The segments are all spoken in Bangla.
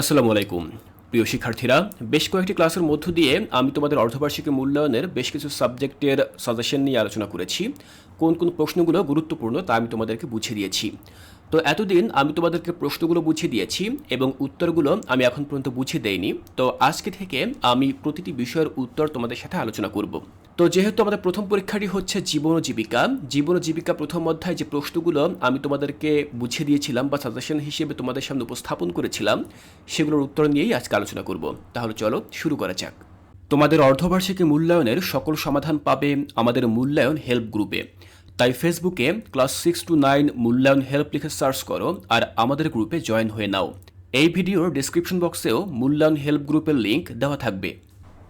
আসসালামু আলাইকুম। প্রিয় শিক্ষার্থীরা, বেশ কয়েকটি ক্লাসের মধ্য দিয়ে আমি তোমাদের অর্ধবার্ষিকী মূল্যায়নের বেশ কিছু সাবজেক্টের সাজেশন নিয়ে আলোচনা করেছি। কোন কোন প্রশ্নগুলো গুরুত্বপূর্ণ তা আমি তোমাদেরকে বুঝিয়ে দিয়েছি। তো এতদিন আমি তোমাদেরকে প্রশ্নগুলো বুঝিয়ে দিয়েছি এবং উত্তরগুলো আমি এখন পর্যন্ত বুঝিয়ে দেইনি। তো আজকে থেকে আমি প্রতিটি বিষয়ের উত্তর তোমাদের সাথে আলোচনা করব। তো যেহেতু আমাদের প্রথম পরীক্ষাটি হচ্ছে জীবন জীবিকা জীবন জীবিকা প্রথম অধ্যায় যে প্রশ্নগুলো আমি তোমাদেরকে বুঝিয়ে দিয়েছিলাম বা সাজেশন হিসেবে তোমাদের সামনে উপস্থাপন করেছিলাম, সেগুলোর উত্তর নিয়েই আজকে আলোচনা করব। তাহলে চলো শুরু করা যাক। তোমাদের অর্ধবার্ষিকী মূল্যায়নের সকল সমাধান পাবে আমাদের মূল্যায়ন হেল্প গ্রুপে। তাই ফেসবুকে ক্লাস সিক্স টু নাইন মূল্যায়ন হেল্প লিখে সার্চ করো আর আমাদের গ্রুপে জয়েন হয়ে নাও। এই ভিডিওর ডিসক্রিপশন বক্সেও মূল্যায়ন হেল্প গ্রুপের লিঙ্ক দেওয়া থাকবে।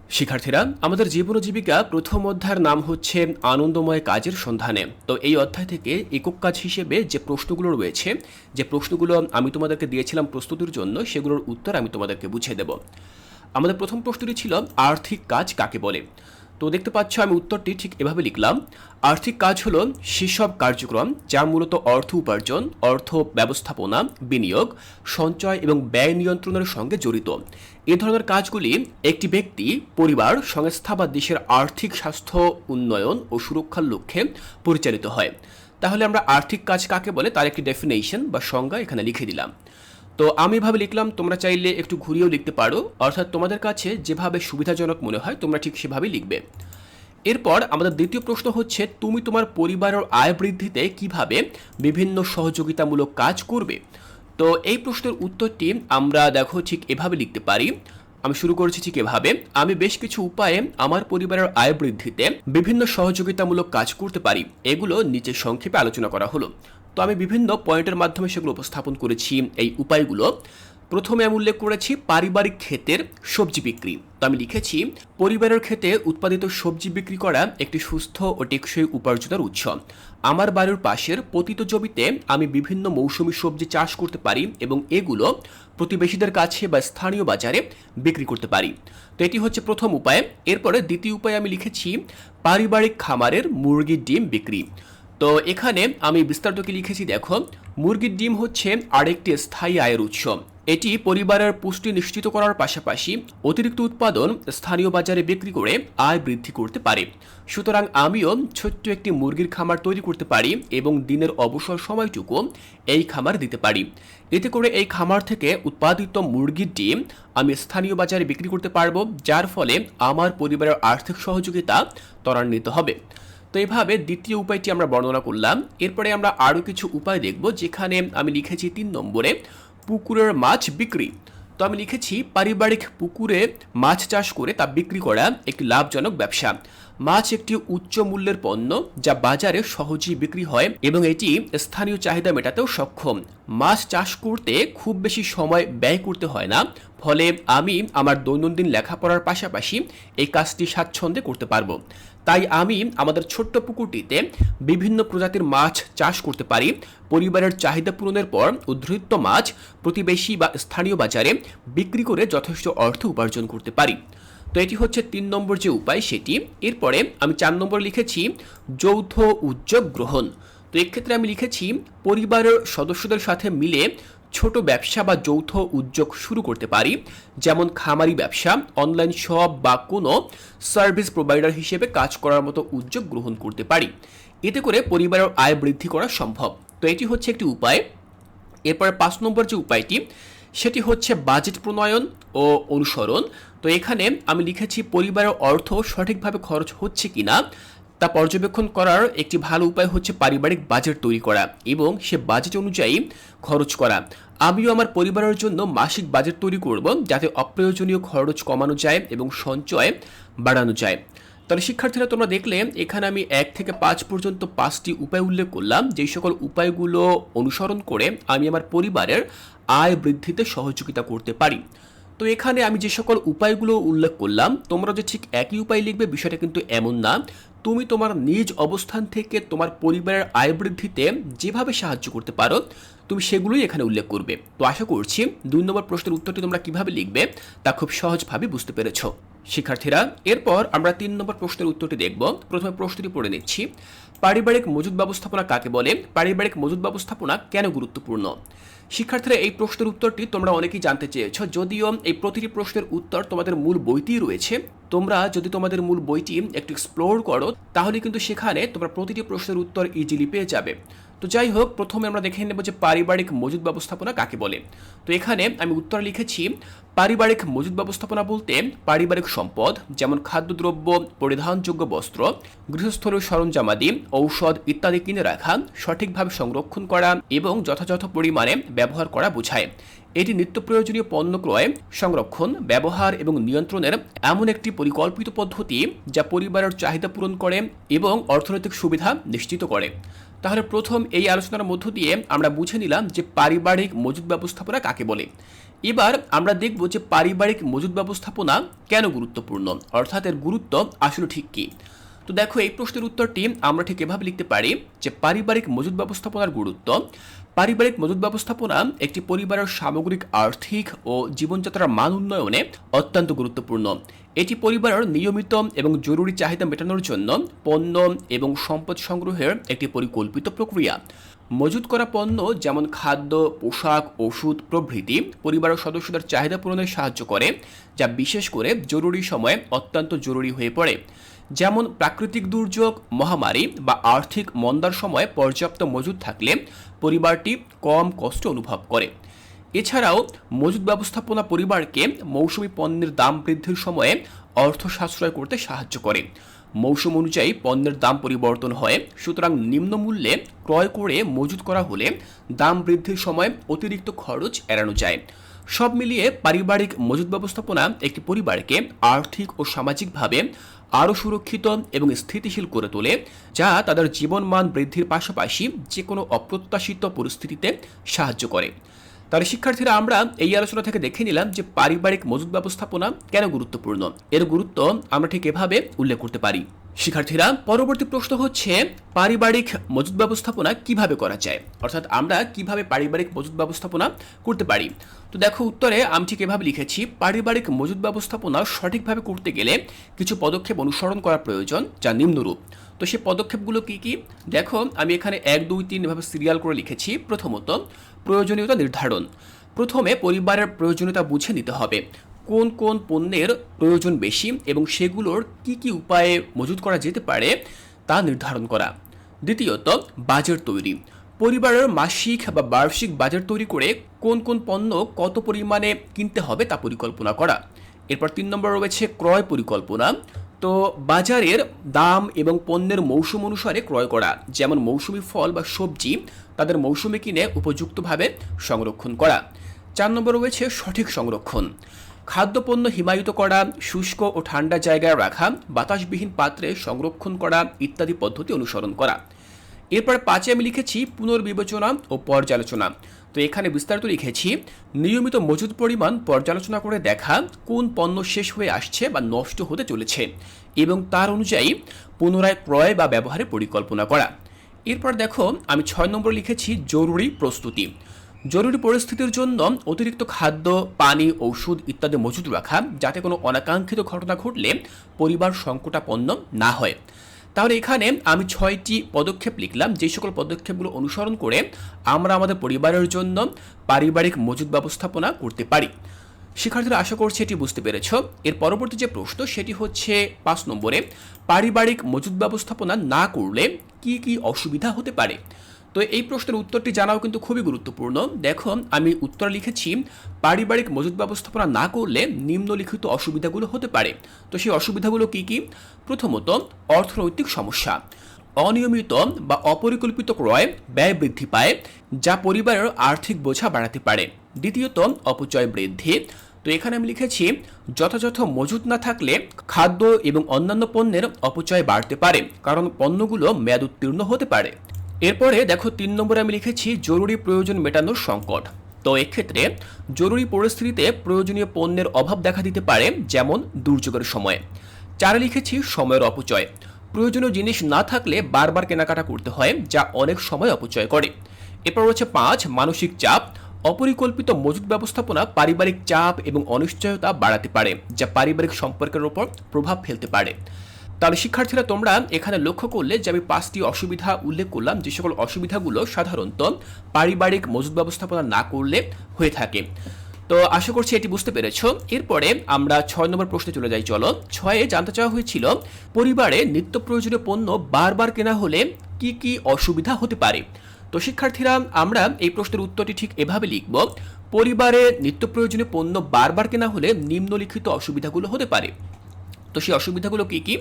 শিক্ষার্থীরা, আমাদের জীবন জীবিকা প্রথম অধ্যায়ের নাম হচ্ছে আনন্দময় কাজের সন্ধানে। তো এই অধ্যায় থেকে একক কাজ হিসেবে যে প্রশ্নগুলো রয়েছে, যে প্রশ্নগুলো আমি তোমাদেরকে দিয়েছিলাম প্রস্তুতির জন্য, সেগুলোর উত্তর আমি তোমাদেরকে বুঝিয়ে দেব। আমাদের প্রথম প্রশ্নটি ছিল, আর্থিক কাজ কাকে বলে? তো দেখতে পাচ্ছ, আমি উত্তরটি ঠিক এভাবে লিখলাম। আর্থিক কাজ হলো সেসব কার্যক্রম যা মূলত অর্থ উপার্জন, অর্থ ব্যবস্থাপনা, বিনিয়োগ, সঞ্চয় এবং ব্যয় নিয়ন্ত্রণের সঙ্গে জড়িত। এ ধরনের কাজগুলি একটি ব্যক্তি, পরিবার, সংস্থা বা দেশের আর্থিক স্বাস্থ্য, উন্নয়ন ও সুরক্ষার লক্ষ্যে পরিচালিত হয়। তাহলে আমরা আর্থিক কাজ কাকে বলে তার একটি ডেফিনেশন বা সংজ্ঞা এখানে লিখে দিলাম। তো আমি এভাবে লিখলাম, তোমরা চাইলে একটু ঘুরিয়েও লিখতে পারো। অর্থাৎ তোমাদের কাছে যেভাবে সুবিধাজনক মনে হয়, তোমরা ঠিক সেভাবেই লিখবে। এরপর আমাদের দ্বিতীয় প্রশ্ন হচ্ছে, তুমি তোমার পরিবারের আয় বৃদ্ধিতে কীভাবে বিভিন্ন সহযোগিতামূলক কাজ করবে? তো এই প্রশ্নের উত্তরটি আমরা দেখো ঠিক এভাবে লিখতে পারি। আমি শুরু করেছি ঠিক এভাবে। আমি বেশ কিছু উপায়ে আমার পরিবারের আয় বৃদ্ধিতে বিভিন্ন সহযোগিতামূলক কাজ করতে পারি। এগুলো নিচে সংক্ষেপে আলোচনা করা হলো। তো আমি বিভিন্ন পয়েন্টের মাধ্যমে সেগুলো উপস্থাপন করেছি। এই উপায়গুলো প্রথমে আমি উল্লেখ করেছি পারিবারিক ক্ষেতের সবজি বিক্রি। তো আমি লিখেছি, পরিবারের ক্ষেতে উৎপাদিত সবজি বিক্রি করা একটি সুস্থ ও টেকসই উপার্জনের উৎস। আমার বাড়ির পাশের পতিত জমিতে আমি বিভিন্ন মৌসুমি সবজি চাষ করতে পারি এবং এগুলো প্রতিবেশীদের কাছে বা স্থানীয় বাজারে বিক্রি করতে পারি। তো এটি হচ্ছে প্রথম উপায়। এরপরে দ্বিতীয় উপায় আমি লিখেছি, পারিবারিক খামারের মুরগির ডিম বিক্রি। তো এখানে আমি বিস্তারিত কি লিখেছি, দেখো, মুরগির ডিম হচ্ছে আরেকটি স্থায়ী আয়ের উৎস। এটি পরিবারের পুষ্টি নিশ্চিত করার পাশাপাশি অতিরিক্ত উৎপাদন স্থানীয় বাজারে বিক্রি করে আয় বৃদ্ধি করতে পারে। সুতরাং আমিও ছোট্ট একটি মুরগির খামার তৈরি করতে পারি এবং দিনের অবসর সময়টুকু এই খামার দিতে পারি। এতে করে এই খামার থেকে উৎপাদিত মুরগির ডিম আমি স্থানীয় বাজারে বিক্রি করতে পারব, যার ফলে আমার পরিবারের আর্থিক সহযোগিতা ত্বরান্বিত হবে। তো এভাবে দ্বিতীয় উপায়টি আমরা বর্ণনা করলাম। এরপরে আমরা আরও কিছু উপায় দেখব, যেখানে আমি লিখেছি তিন নম্বরে, পুকুরের মাছ বিক্রি। তো আমি লিখেছি, পারিবারিক পুকুরে মাছ চাষ করে তা বিক্রি করা একটি লাভজনক ব্যবসা। মাছ একটি উচ্চ মূল্যের পণ্য, যা বাজারে সহজেই বিক্রি হয় এবং এটি স্থানীয় চাহিদা মেটাতেও সক্ষম। মাছ চাষ করতে খুব বেশি সময় ব্যয় করতে হয় না, ফলে আমি আমার দৈনন্দিন লেখাপড়ার পাশাপাশি এই কাজটি স্বাচ্ছন্দ্যে করতে পারব। তাই আমি আমাদের ছোট্ট পুকুরটিতে বিভিন্ন প্রজাতির মাছ চাষ করতে পারি। পরিবারের চাহিদা পূরণের পর উদ্ধৃত্ত মাছ প্রতিবেশী বা স্থানীয় বাজারে বিক্রি করে যথেষ্ট অর্থ উপার্জন করতে পারি। তো এটি হচ্ছে তিন নম্বর যে উপায় সেটি। এরপরে আমি চার নম্বর লিখেছি যৌথ উদ্যোগ গ্রহণ। তো এক্ষেত্রে আমি লিখেছি পরিবারের সদস্যদের সাথে মিলে ছোট ব্যবসা বা যৌথ উদ্যোগ শুরু করতে পারি, যেমন খামারি ব্যবসা অনলাইন শপ বা কোনো সার্ভিস প্রোভাইডার হিসেবে কাজ করার মতো উদ্যোগ গ্রহণ করতে পারি। এতে করে পরিবারের আয় বৃদ্ধি করা সম্ভব। তো এটি হচ্ছে একটি উপায়। এরপরে পাঁচ নম্বর যে উপায়টি, সেটি হচ্ছে বাজেট প্রণয়ন ও অনুসরণ। তো এখানে আমি লিখেছি পরিবারের অর্থ সঠিকভাবে খরচ হচ্ছে কিনা, তা পর্যবেক্ষণ করার একটি ভালো উপায় হচ্ছে পারিবারিক বাজেট তৈরি করা এবং সে বাজেট অনুযায়ী খরচ করা। আমিও আমার পরিবারের জন্য মাসিক বাজেট তৈরি করব যাতে অপ্রয়োজনীয় খরচ কমানো যায় এবং সঞ্চয় বাড়ানো যায়। তাহলে শিক্ষার্থীরা তোমরা দেখলে, এখানে আমি এক থেকে পাঁচ পর্যন্ত পাঁচটি উপায় উল্লেখ করলাম। যেই সকল উপায়গুলো অনুসরণ করে আমি আমার পরিবারের আয় বৃদ্ধিতে সহযোগিতা করতে পারি। তো এখানে আমি যে সকল উপায়গুলো উল্লেখ করলাম, তোমরা যে ঠিক একই উপায় লিখবে বিষয়টা কিন্তু এমন না। তুমি তোমার নিজ অবস্থান থেকে তোমার পরিবারের আয় বৃদ্ধিতে যেভাবে সাহায্য করতে পারো, তুমি সেগুলোই এখানে উল্লেখ করবে। তো আশা করছি দুই নম্বর প্রশ্নের উত্তরটি তোমরা কীভাবে লিখবে তা খুব সহজভাবে বুঝতে পেরেছ। শিক্ষার্থীরা, এরপর আমরা তিন নম্বর প্রশ্নের উত্তরটি দেখব। প্রথমে প্রশ্নটি পড়ে নিচ্ছি, পারিবারিক মজুদ ব্যবস্থাপনা কাকে বলে? পারিবারিক মজুদ ব্যবস্থাপনা কেন গুরুত্বপূর্ণ? শিক্ষার্থীরা এই প্রশ্নের উত্তরটি তোমরা অনেকেই জানতে চেয়েছ। যদিও এই প্রতিটি প্রশ্নের উত্তর তোমাদের মূল বইতেই রয়েছে। তোমরা যদি তোমাদের মূল বইটি একটু এক্সপ্লোর করো, তাহলে কিন্তু সেখানে তোমরা প্রতিটি প্রশ্নের উত্তর ইজিলি পেয়ে যাবে। তো যাই হোক, প্রথমে আমরা দেখে নেব যে পারিবারিক মজুদ ব্যবস্থাপনা কাকে বলে। তো এখানে আমি উত্তর লিখেছি পারিবারিক মজুদ ব্যবস্থাপনা বলতে পারিবারিক সম্পদ, যেমন খাদ্যদ্রব্য, পরিধানযোগ্য বস্ত্র গৃহস্থলীয় সরঞ্জামাদি, ঔষধ ইত্যাদি কিনে রাখা, সঠিকভাবে সংরক্ষণ করা এবং যথাযথ পরিমাণে ব্যবহার করা বোঝায়। এটি নিত্য প্রয়োজনীয় পণ্য ক্রয় সংরক্ষণ, ব্যবহার এবং নিয়ন্ত্রণের এমন একটি পরিকল্পিত পদ্ধতি যা পরিবারের চাহিদা পূরণ করে এবং অর্থনৈতিক সুবিধা নিশ্চিত করে। তাহলে প্রথম এই আলোচনার মধ্য দিয়ে আমরা বুঝে নিলাম যে পারিবারিক মজুদ ব্যবস্থাপনা কাকে বলে। এবার আমরা দেখব যে পারিবারিক মজুদ ব্যবস্থাপনা কেন গুরুত্বপূর্ণ, অর্থাৎ এর গুরুত্ব আসলে ঠিক কী? তো দেখো, এই প্রশ্নের উত্তরটি আমরা ঠিক এভাবে লিখতে পারি যে পারিবারিক মজুদ ব্যবস্থাপনার গুরুত্ব। পারিবারিক মজুদ ব্যবস্থাপনা একটি পরিবারের সামগ্রিক আর্থিক ও জীবনযাত্রার মান উন্নয়নে অত্যন্ত গুরুত্বপূর্ণ। এটি পরিবারের নিয়মিত এবং জরুরি চাহিদা মেটানোর জন্য পণ্য এবং সম্পদ সংগ্রহের একটি পরিকল্পিত প্রক্রিয়া। মজুত করা পণ্য যেমন খাদ্য, পোশাক, ওষুধ প্রভৃতি পরিবারের সদস্যদের চাহিদা পূরণে সাহায্য করে, যা বিশেষ করে জরুরি সময়ে অত্যন্ত জরুরি হয়ে পড়ে। যেমন প্রাকৃতিক দুর্যোগ, মহামারী বা আর্থিক মন্দার সময় পর্যাপ্ত মজুদ থাকলে পরিবারটি কম কষ্ট অনুভব করে। এছাড়াও মজুদ ব্যবস্থাপনা পরিবারকে মৌসুমি পণ্যের দাম বৃদ্ধির সময়ে অর্থ সাশ্রয় করতে সাহায্য করে। মৌসুম অনুযায়ী পণ্যের দাম পরিবর্তন হয়, সুতরাং নিম্ন মূল্যে ক্রয় করে মজুত করা হলে দাম বৃদ্ধির সময় অতিরিক্ত খরচ এড়ানো যায়। সব মিলিয়ে পারিবারিক মজুদ ব্যবস্থাপনা একটি পরিবারকে আর্থিক ও সামাজিকভাবে আরও সুরক্ষিত এবং স্থিতিশীল করে তোলে, যা তাদের জীবনমান বৃদ্ধির পাশাপাশি যে কোনো অপ্রত্যাশিত পরিস্থিতিতে সাহায্য করে। তাহলে শিক্ষার্থীরা, আমরা এই আলোচনা থেকে দেখে নিলাম যে পারিবারিক মজুদ ব্যবস্থাপনা কেন গুরুত্বপূর্ণ। এর গুরুত্ব আমরা ঠিক এভাবে উল্লেখ করতে পারি। শিক্ষার্থীরা, পরবর্তী প্রশ্ন হচ্ছে, পারিবারিক মজুদ ব্যবস্থাপনা কীভাবে করা যায়? অর্থাৎ আমরা কীভাবে পারিবারিক মজুদ ব্যবস্থাপনা করতে পারি? তো দেখো, উত্তরে আমি ঠিক এভাবে লিখেছি, পারিবারিক মজুদ ব্যবস্থাপনা সঠিকভাবে করতে গেলে কিছু পদক্ষেপ অনুসরণ করা প্রয়োজন যা নিম্নরূপ। তো সেই পদক্ষেপগুলো কি কি? দেখো, আমি এখানে এক, দুই, তিন এভাবে সিরিয়াল করে লিখেছি। প্রথমত প্রয়োজনীয়তা নির্ধারণ। প্রথমে পরিবারের প্রয়োজনীয়তা বুঝে নিতে হবে। কোন কোন পণ্যের প্রয়োজন বেশি এবং সেগুলোর কি কি উপায়ে মজুত করা যেতে পারে তা নির্ধারণ করা। দ্বিতীয়ত বাজেট তৈরি। পরিবারের মাসিক বা বার্ষিক বাজেট তৈরি করে কোন কোন পণ্য কত পরিমাণে কিনতে হবে তা পরিকল্পনা করা। এরপর তিন নম্বর রয়েছে ক্রয় পরিকল্পনা। তো বাজারের দাম এবং পণ্যের মৌসুম অনুসারে ক্রয় করা, যেমন মৌসুমি ফল বা সবজি, তাদের মৌসুমে কিনে উপযুক্তভাবে সংরক্ষণ করা। চার নম্বর রয়েছে সঠিক সংরক্ষণ। খাদ্যপণ্য হিমায়িত করা, শুষ্ক ও ঠান্ডা জায়গায় রাখা, বাতাসবিহীন পাত্রে সংরক্ষণ করা ইত্যাদি পদ্ধতি অনুসরণ করা। এরপর পাঁচে আমি লিখেছি পুনর্বিবেচনা ও পর্যালোচনা। তো এখানে বিস্তারিত লিখেছি, নিয়মিত মজুদ পরিমাণ পর্যালোচনা করে দেখা কোন পণ্য শেষ হয়ে আসছে বা নষ্ট হতে চলেছে এবং তার অনুযায়ী পুনরায় ক্রয় বা ব্যবহারের পরিকল্পনা করা। এরপর দেখো, আমি ছয় নম্বর লিখেছি জরুরি প্রস্তুতি। জরুরি পরিস্থিতির জন্য অতিরিক্ত খাদ্য, পানি, ঔষধ ইত্যাদি মজুদ রাখা যাতে কোনো অনাকাঙ্ক্ষিত ঘটনা ঘটলে পরিবার সংকটাপন্ন না হয়। তাহলে এখানে আমি ছয়টি পদক্ষেপ লিখলাম। যে সকল পদক্ষেপগুলো অনুসরণ করে আমরা আমাদের পরিবারের জন্য পারিবারিক মজুদ ব্যবস্থাপনা করতে পারি। শিক্ষার্থীরা, আশা করছি এটি বুঝতে পেরেছ। এর পরবর্তী যে প্রশ্ন, সেটি হচ্ছে পাঁচ নম্বরে, পারিবারিক মজুদ ব্যবস্থাপনা না করলে কি কি অসুবিধা হতে পারে? তো এই প্রশ্নের উত্তরটি জানাও কিন্তু খুবই গুরুত্বপূর্ণ। দেখো, আমি উত্তর লিখেছি, পারিবারিক মজুদ ব্যবস্থাপনা না করলে নিম্নলিখিত অসুবিধাগুলো হতে পারে। তো সেই অসুবিধাগুলো কি কি? প্রথমত, অর্থনৈতিক সমস্যা। অনিয়মিত বা অপরিকল্পিত ক্রয় ব্যয় বৃদ্ধি পায়, যা পরিবারের আর্থিক বোঝা বাড়াতে পারে। দ্বিতীয়ত, অপচয় বৃদ্ধি। তো এখানে আমি লিখেছি, যথাযথ মজুত না থাকলে খাদ্য এবং অন্যান্য পণ্যের অপচয় বাড়তে পারে, কারণ পণ্যগুলো মেয়াদ উত্তীর্ণ হতে পারে। এরপরে দেখো তিন নম্বরে আমি লিখেছি, জরুরি প্রয়োজন মেটানোর সংকট। তো এক্ষেত্রে জরুরি পরিস্থিতিতে প্রয়োজনীয় পণ্যের অভাব দেখা দিতে পারে, যেমন দুর্যোগের সময়। চারে লিখেছি, সময়ের অপচয়। প্রয়োজনীয় জিনিস না থাকলে বারবার কেনাকাটা করতে হয়, যা অনেক সময় অপচয় করে। এরপর রয়েছে পাঁচ, মানসিক চাপ। অপরিকল্পিত মজুদ ব্যবস্থাপনা পারিবারিক চাপ এবং অনিশ্চয়তা বাড়াতে পারে, যা পারিবারিক সম্পর্কের ওপর প্রভাব ফেলতে পারে। তাহলে শিক্ষার্থীরা, তোমরা এখানে লক্ষ্য করলে যে আমি পাঁচটি অসুবিধা উল্লেখ করলাম, যে সকল অসুবিধাগুলো সাধারণত পারিবারিক মজুদ ব্যবস্থাপনা না করলে হয়ে থাকে। তো আশা করছি এটি বুঝতে পেরেছ। এরপরে আমরা ছয় নম্বর প্রশ্নে চলে যাই, চলো। ছয়ে জানতে চাওয়া হয়েছিল, পরিবারে নিত্য প্রয়োজনীয় পণ্য বারবার কেনা হলে কি কি অসুবিধা হতে পারে? তো শিক্ষার্থীরা, আমরা এই প্রশ্নের উত্তরটি ঠিক এভাবে লিখব। পরিবারে নিত্য প্রয়োজনীয় পণ্য বারবার কেনা হলে নিম্নলিখিত অসুবিধাগুলো হতে পারে। তো সেই অসুবিধাগুলো কি কি?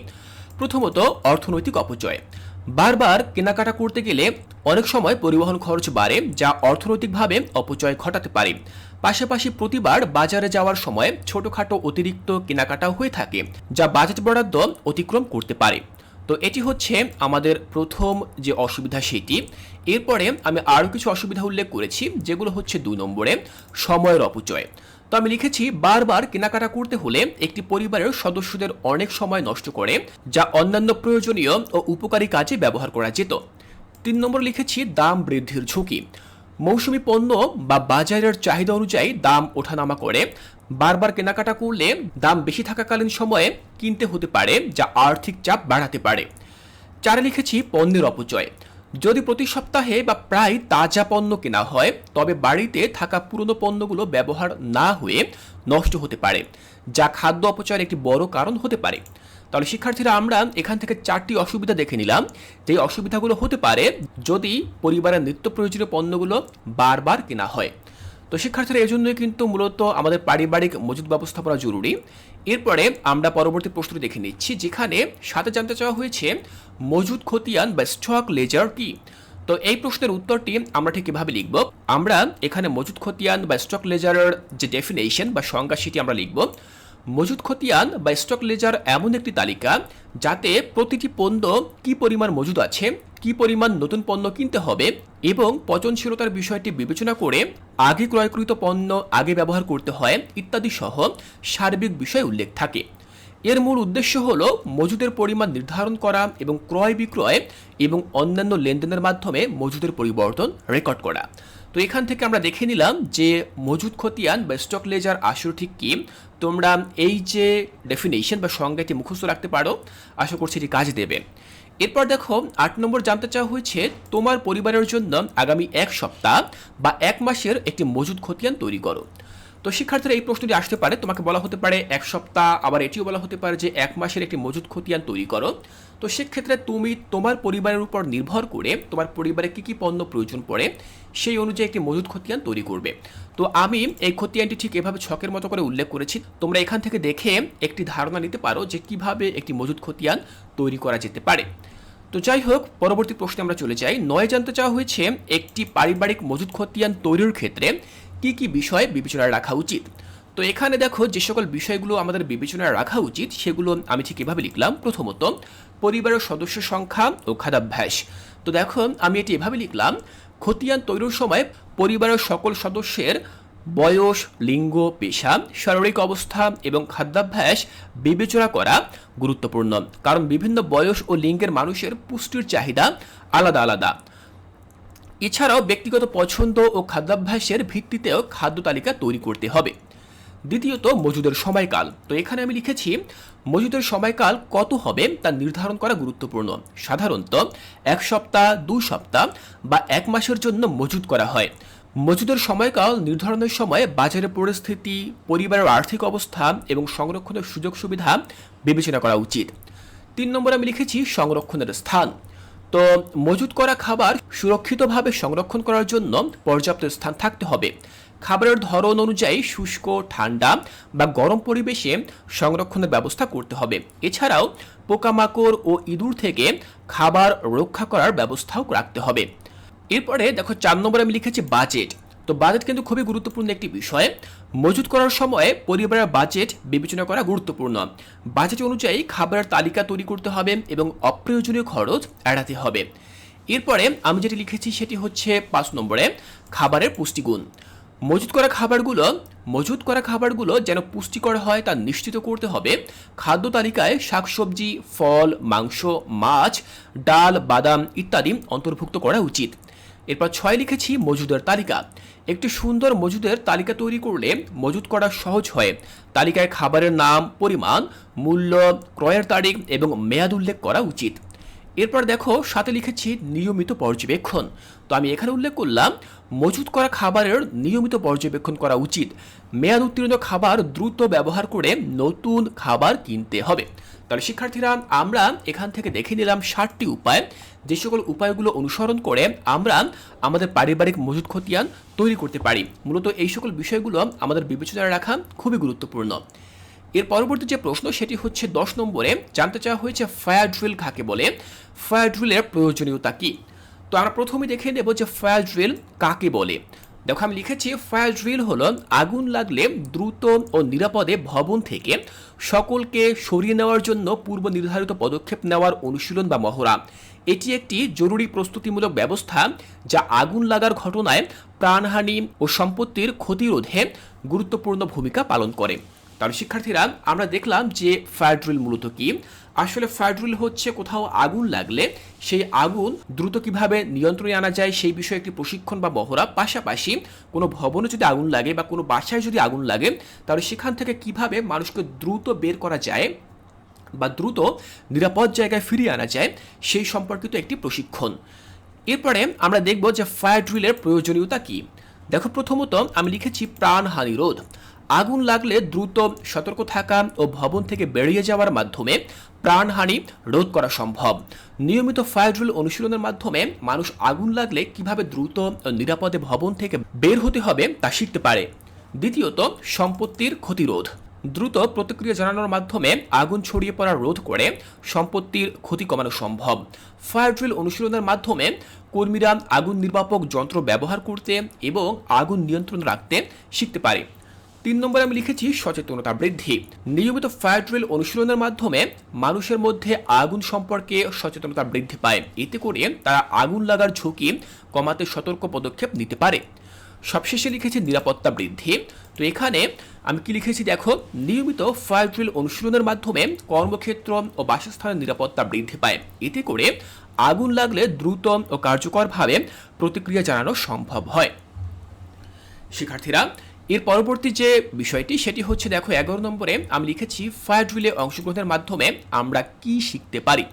প্রথমত, অর্থনৈতিক অপচয়। বারবার কেনাকাটা করতে গেলে অনেক সময় পরিবহন খরচ বাড়ে, যা অর্থনৈতিকভাবে অপচয় ঘটাতে পারে। পাশাপাশি প্রতিবার বাজারে যাওয়ার সময় ছোটখাটো অতিরিক্ত কেনাকাটাও হয়ে থাকে, যা বাজেট বরাদ্দ অতিক্রম করতে পারে। তো এটি হচ্ছে আমাদের প্রথম যে অসুবিধা সেটি। এরপরে আমি আরও কিছু অসুবিধা উল্লেখ করেছি, যেগুলো হচ্ছে দুই নম্বরে, সময়ের অপচয়। তো আমি লিখেছি, বারবার কেনাকাটা করতে হলে একটি পরিবারের সদস্যদের অনেক সময় নষ্ট করে, যা অন্যান্য প্রয়োজনীয় ও উপকারী কাজে ব্যবহার করা যেত। তিন নম্বর লিখেছি, দাম বৃদ্ধির ঝুঁকি। মৌসুমি পণ্য বা বাজারের চাহিদা অনুযায়ী দাম ওঠানামা করে, বারবার কেনাকাটা করলে দাম বেশি থাকাকালীন সময়ে কিনতে হতে পারে, যা আর্থিক চাপ বাড়াতে পারে। চারে লিখেছি, পণ্যের অপচয়। যদি প্রতি সপ্তাহে বা প্রায় তাজা পণ্য কেনা হয়, তবে বাড়িতে থাকা পুরনো পণ্যগুলো ব্যবহার না হয়ে নষ্ট হতে পারে, যা খাদ্য অপচয়ের একটি বড় কারণ হতে পারে। তাহলে শিক্ষার্থীরা, আমরা এখান থেকে চারটি অসুবিধা দেখে নিলাম। যে অসুবিধাগুলো হতে পারে, যদি পরিবারের নিত্য প্রয়োজনীয় পণ্যগুলো বারবার কেনা হয় তো শিক্ষার্থীরা এই জন্যই কিন্তু মূলত আমাদের পারিবারিক মজুদ ব্যবস্থাপনা জরুরি। এরপরে আমরা পরবর্তী প্রশ্নটি দেখে নিচ্ছি, যেখানে সাথে জানতে চাওয়া হয়েছে, মজুদ খতিয়ান বা স্টক লেজার কি? তো এই প্রশ্নের উত্তরটি আমরা ঠিক কীভাবে লিখব। আমরা এখানে মজুদ খতিয়ান বা স্টক লেজারের যে ডেফিনেশন বা সংজ্ঞা সেটি আমরা লিখব। মজুদ খতিয়ান বা স্টক লেজার এমন একটি তালিকা যাতে প্রতিটি পণ্য কি পরিমাণ মজুদ আছে, কি পরিমাণ নতুন পণ্য কিনতে হবে এবং পচনশীলতার বিষয়টি বিবেচনা করে আগে ক্রয়কৃত পণ্য আগে ব্যবহার করতে হয় ইত্যাদি সহ সার্বিক বিষয় উল্লেখ থাকে। এর মূল উদ্দেশ্য হল মজুদের পরিমাণ নির্ধারণ করা এবং ক্রয় বিক্রয় এবং অন্যান্য লেনদেনের মাধ্যমে মজুদের পরিবর্তন রেকর্ড করা। তো এখান থেকে আমরা দেখে নিলাম যে মজুদ খতিয়ান বা স্টক লেজার আসলে ঠিক কি। তোমরা এই যে ডেফিনেশন বা সংজ্ঞাটি মুখস্থ রাখতে পারো, আশা করছি এটি কাজ দেবে। এরপর দেখো, আট নম্বর জানতে চাওয়া হয়েছে, তোমার পরিবারের জন্য আগামী এক সপ্তাহ বা এক মাসের একটি মজুদ খতিয়ান তৈরি করো। তো শিক্ষার্থীরা এই প্রশ্নটি আসতে পারে। তোমাকে বলা হতে পারে এক সপ্তাহ, আবার এটিও বলা হতে পারে যে এক মাসের একটি মজুদ খতিয়ান তৈরি করো। তো সেক্ষেত্রে তুমি তোমার পরিবারের উপর নির্ভর করে তোমার পরিবারে কী কী পণ্য প্রয়োজন পড়ে, সেই অনুযায়ী একটি মজুদ খতিয়ান তৈরি করবে। তো আমি এই খতিয়ানটি ঠিক এভাবে ছকের মতো করে উল্লেখ করেছি। তোমরা এখান থেকে দেখে একটি ধারণা নিতে পারো যে কীভাবে একটি মজুদ খতিয়ান তৈরি করা যেতে পারে। তো যাই হোক, পরবর্তী প্রশ্নে আমরা চলে যাই। নয় জানতে চাওয়া হয়েছে, একটি পারিবারিক মজুদ খতিয়ান তৈরির ক্ষেত্রে কি কি বিষয় বিবেচনায় রাখা উচিত? তো এখানে দেখো যে সকল বিষয়গুলো আমাদের বিবেচনায় রাখা উচিত, সেগুলো আমি ঠিক এভাবে লিখলাম। প্রথমত, পরিবারের সদস্য সংখ্যা ও খাদ্যাভ্যাস। তো দেখো, আমি এটি এভাবে লিখলাম, খতিয়ান তৈরির সময় পরিবারের সকল সদস্যের বয়স, লিঙ্গ, পেশা, শারীরিক অবস্থা এবং খাদ্যাভ্যাস বিবেচনা করা গুরুত্বপূর্ণ। কারণ বিভিন্ন বয়স ও লিঙ্গের মানুষের পুষ্টির চাহিদা আলাদা আলাদা। এছাড়াও ব্যক্তিগত পছন্দ ও খাদ্যাভ্যাসের ভিত্তিতেও খাদ্য তালিকা তৈরি করতে হবে। দ্বিতীয়ত, মজুদের সময়কাল। তো এখানে আমি লিখেছি, মজুদের সময়কাল কত হবে তা নির্ধারণ করা গুরুত্বপূর্ণ। সাধারণত, এক সপ্তাহ দুই সপ্তাহ বা এক মাসের জন্য মজুদ করা হয়। মজুদের সময়কাল নির্ধারণের সময় বাজারের পরিস্থিতি, পরিবারের আর্থিক অবস্থা এবং সংরক্ষণের সুযোগ সুবিধা বিবেচনা করা উচিত। তিন নম্বর আমি লিখেছি, সংরক্ষণের স্থান। তো মজুত করা খাবার সুরক্ষিতভাবে সংরক্ষণ করার জন্য পর্যাপ্ত স্থান থাকতে হবে। খাবারের ধরন অনুযায়ী শুষ্ক, ঠান্ডা বা গরম পরিবেশে সংরক্ষণের ব্যবস্থা করতে হবে। এছাড়াও পোকামাকড় ও ইঁদুর থেকে খাবার রক্ষা করার ব্যবস্থাও রাখতে হবে। এরপরে দেখো, চার নম্বরে আমি লিখেছি বাজেট। তো বাজেট কিন্তু খুবই গুরুত্বপূর্ণ একটি বিষয়। মজুত করার সময় পরিবারের বাজেট বিবেচনা করা গুরুত্বপূর্ণ। বাজেট অনুযায়ী খাবারের তালিকা তৈরি করতে হবে এবং অপ্রয়োজনীয় খরচ এড়াতে হবে। এরপরে আমি যেটি লিখেছি সেটি হচ্ছে পাঁচ নম্বরে, খাবারের পুষ্টিগুণ। মজুত করা খাবারগুলো, মজুত করা খাবারগুলো যেন পুষ্টিকর হয় তা নিশ্চিত করতে হবে। খাদ্য তালিকায় শাকসবজি, ফল, মাংস, মাছ, ডাল, বাদাম ইত্যাদি অন্তর্ভুক্ত করা উচিত। এরপর ছয় লিখেছি মজুদের তালিকা। একটি সুন্দর মজুদের তালিকা তৈরি করলে মজুদ করা সহজ হয়। তালিকায় খাবারের নাম, পরিমাণ, মূল্য, ক্রয়ের তারিখ এবং মেয়াদ উল্লেখ করা উচিত। এরপর দেখো, সাথে লিখেছি নিয়মিত পর্যবেক্ষণ। তো আমি এখানে উল্লেখ করলাম মজুত করা খাবারের নিয়মিত পর্যবেক্ষণ করা উচিত। মেয়াদ উত্তীর্ণ খাবার দ্রুত ব্যবহার করে নতুন খাবার কিনতে হবে। তাহলে শিক্ষার্থীরা, আমরা এখান থেকে দেখে নিলাম ষাটটি উপায়। যে সকল উপায়গুলো অনুসরণ করে আমরা আমাদের পারিবারিক মজুদ খতিয়ান তৈরি করতে পারি। মূলত এই সকল বিষয়গুলো আমাদের বিবেচনায় রাখা খুবই গুরুত্বপূর্ণ। এর পরবর্তী যে প্রশ্ন, সেটি হচ্ছে দশ নম্বরে, জানতে চাওয়া হয়েছে ফায়ার ড্রিল কাকে বলে? ফায়ার ড্রিলের প্রয়োজনীয়তা কী? তো আমরা প্রথমে দেখে নেব যে ফায়ার ড্রিল কাকে বলে। দেখো, আমি লিখেছি ফায়ার ড্রিল হলো আগুন লাগলে দ্রুত ও নিরাপদে ভবন থেকে সকলকে সরিয়ে নেওয়ার জন্য পূর্ব নির্ধারিত পদক্ষেপ নেওয়ার অনুশীলন বা মহড়া। এটি একটি জরুরি প্রস্তুতিমূলক ব্যবস্থা যা আগুন লাগার ঘটনায় প্রাণহানি ও সম্পত্তির ক্ষতিরোধে গুরুত্বপূর্ণ ভূমিকা পালন করে। তাহলে শিক্ষার্থীরা, আমরা দেখলাম যে ফায়ার ড্রিল মূলত কি? আসলে ফায়ার ড্রিল হচ্ছে কোথাও আগুন লাগলে সেই আগুন দ্রুত কীভাবে নিয়ন্ত্রণে আনা যায় সেই বিষয়ে একটি প্রশিক্ষণ বা মহড়া। পাশাপাশি কোনো ভবনে যদি আগুন লাগে বা কোনো বাসায় যদি আগুন লাগে, তাহলে সেখান থেকে কীভাবে মানুষকে দ্রুত বের করা যায় বা দ্রুত নিরাপদ জায়গায় ফিরিয়ে আনা যায়, সেই সম্পর্কিত একটি প্রশিক্ষণ। এরপরে আমরা দেখব যে ফায়ার ড্রিলের প্রয়োজনীয়তা কি। দেখো প্রথমত আমি লিখেছি প্রাণহানি রোধ। আগুন লাগলে দ্রুত সতর্ক থাকা ও ভবন থেকে বেরিয়ে যাওয়ার মাধ্যমে প্রাণহানি রোধ করা সম্ভব। নিয়মিত ফায়ার ড্রিল অনুশীলনের মাধ্যমে মানুষ আগুন লাগলে কীভাবে দ্রুত নিরাপদে ভবন থেকে বের হতে হবে তা শিখতে পারে। দ্বিতীয়ত, সম্পত্তির ক্ষতিরোধ। দ্রুত প্রতিক্রিয়া জানানোর মাধ্যমে আগুন ছড়িয়ে পড়া রোধ করে সম্পত্তির ক্ষতি কমানো সম্ভব। ফায়ার ড্রিল অনুশীলনের মাধ্যমে কর্মীরা আগুন নির্বাপক যন্ত্র ব্যবহার করতে এবং আগুন নিয়ন্ত্রণ রাখতে শিখতে পারে। তিন নম্বরে আমি লিখেছি সচেতনতা বৃদ্ধি। নিয়মিত ফায়ার ড্রিল অনুশীলনের মাধ্যমে মানুষের মধ্যে আগুন সম্পর্কে সচেতনতা বৃদ্ধি পায়। এতে করে তারা আগুন লাগার ঝুঁকি কমাতে সতর্ক পদক্ষেপ নিতে পারে। সবশেষে লিখেছি নিরাপত্তা বৃদ্ধি। তো এখানে আমি কি লিখেছি দেখো, নিয়মিত ফায়ার ড্রিল অনুশীলনের মাধ্যমে কর্মক্ষেত্র ও বাসস্থানের নিরাপত্তা বৃদ্ধি পায়। এতে করে আগুন লাগলে দ্রুত ও কার্যকরভাবে প্রতিক্রিয়া জানানো সম্ভব হয়। শিক্ষার্থীরা এর পরবর্তী যে বিষয়টি, সেটি হচ্ছে, দেখো, এগারো নম্বরে আমি লিখেছি, ফায়ার ড্রিলে অংশগ্রহণের মাধ্যমে আমরা কি শিখতে পারি?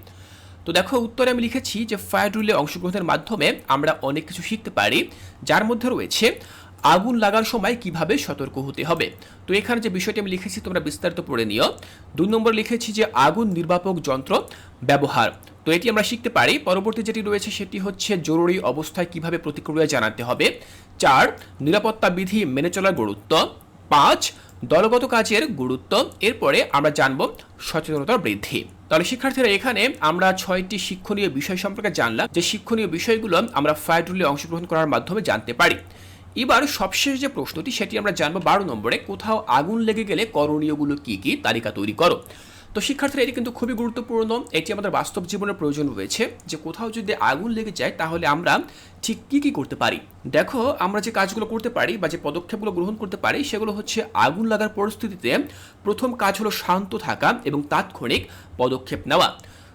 তো দেখো, উত্তরে আমি লিখেছি যে, ফায়ার ড্রিলে অংশগ্রহণের মাধ্যমে আমরা অনেক কিছু শিখতে পারি, যার মধ্যে রয়েছে, আগুন লাগার সময় কীভাবে সতর্ক হতে হবে? তো এখানে যে বিষয়টি আমি লিখেছি, তোমরা বিস্তারিত পড়ে নিও। দুই নম্বর লিখেছি যে, আগুন নির্বাপক যন্ত্র ব্যবহার। তো এটি আমরা শিখতে পারি। পরবর্তী যেটি রয়েছে সেটি হচ্ছে জরুরি অবস্থায় কীভাবে প্রতিক্রিয়া জানাতে হবে। চার, নিরাপত্তা বিধি মেনে চলার গুরুত্ব। পাঁচ, দলগত কাজের গুরুত্ব। এরপরে আমরা জানব সচেতনতার বৃদ্ধি। তাহলে শিক্ষার্থীরা, এখানে আমরা ছয়টি শিক্ষণীয় বিষয় সম্পর্কে জানলাম। যে শিক্ষণীয় বিষয়গুলো আমরা ফায়ার ড্রিলে অংশগ্রহণ করার মাধ্যমে জানতে পারি। এবার সবশেষ যে প্রশ্নটি, সেটি আমরা জানব বারো নম্বরে। কোথাও আগুন লেগে গেলে করণীয়গুলো কি কি? তালিকা তৈরি করো। তো শিক্ষার্থীরা, এটি কিন্তু খুবই গুরুত্বপূর্ণ। এটি আমাদের বাস্তব জীবনের প্রয়োজন রয়েছে যে কোথাও যদি আগুন লেগে যায়, তাহলে আমরা ঠিক কী কী করতে পারি? দেখো, আমরা যে কাজগুলো করতে পারি বা যে পদক্ষেপগুলো গ্রহণ করতে পারি, সেগুলো হচ্ছে আগুন লাগার পরিস্থিতিতে প্রথম কাজ হলো শান্ত থাকা এবং তাৎক্ষণিক পদক্ষেপ নেওয়া।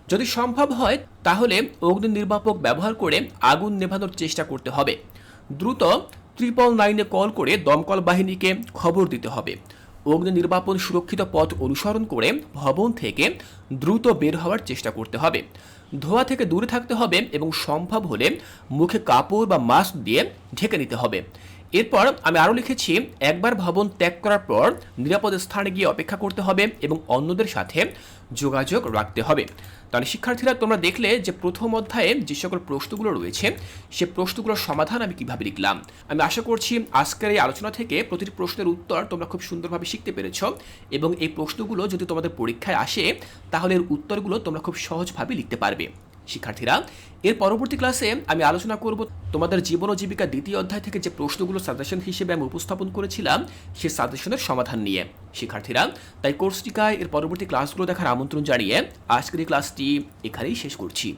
যদি সম্ভব হয়, তাহলে অগ্নি নির্বাপক ব্যবহার করে আগুন নেভানোর চেষ্টা করতে হবে। দ্রুত ট্রিপল নাইনে কল করে দমকল বাহিনীকে খবর দিতে হবে। অগ্নি নির্বাপন সুরক্ষিত পথ অনুসরণ করে ভবন থেকে দ্রুত বের হওয়ার চেষ্টা করতে হবে। ধোয়া থেকে দূরে থাকতে হবে এবং সম্ভব হলে মুখে কাপড় বা মাস্ক দিয়ে ঢেকে নিতে হবে। এরপর আমি আরও লিখেছি, একবার ভবন ত্যাগ করার পর নিরাপদ স্থানে গিয়ে অপেক্ষা করতে হবে এবং অন্যদের সাথে যোগাযোগ রাখতে হবে। তাহলে শিক্ষার্থীরা, তোমরা দেখলে যে প্রথম অধ্যায়ে যে সকল প্রশ্নগুলো রয়েছে, সে প্রশ্নগুলোর সমাধান আমি কীভাবে লিখলাম? আমি আশা করছি আজকের এই আলোচনা থেকে প্রতিটি প্রশ্নের উত্তর তোমরা খুব সুন্দরভাবে শিখতে পেরেছ এবং এই প্রশ্নগুলো যদি তোমাদের পরীক্ষায় আসে, তাহলে এর উত্তরগুলো তোমরা খুব সহজভাবে লিখতে পারবে। শিক্ষার্থীরা এর পরবর্তী ক্লাসে আমি আলোচনা করব তোমাদের জীবন ও জীবিকা দ্বিতীয় অধ্যায় থেকে যে প্রশ্নগুলো সাজেশন হিসেবে আমি উপস্থাপন করেছিলাম, সে সাজেশনের সমাধান নিয়ে। শিক্ষার্থীরা, তাই কোর্সটিকায় এর পরবর্তী ক্লাসগুলো দেখার আমন্ত্রণ জানিয়ে আজকের এই ক্লাসটি এখানেই শেষ করছি।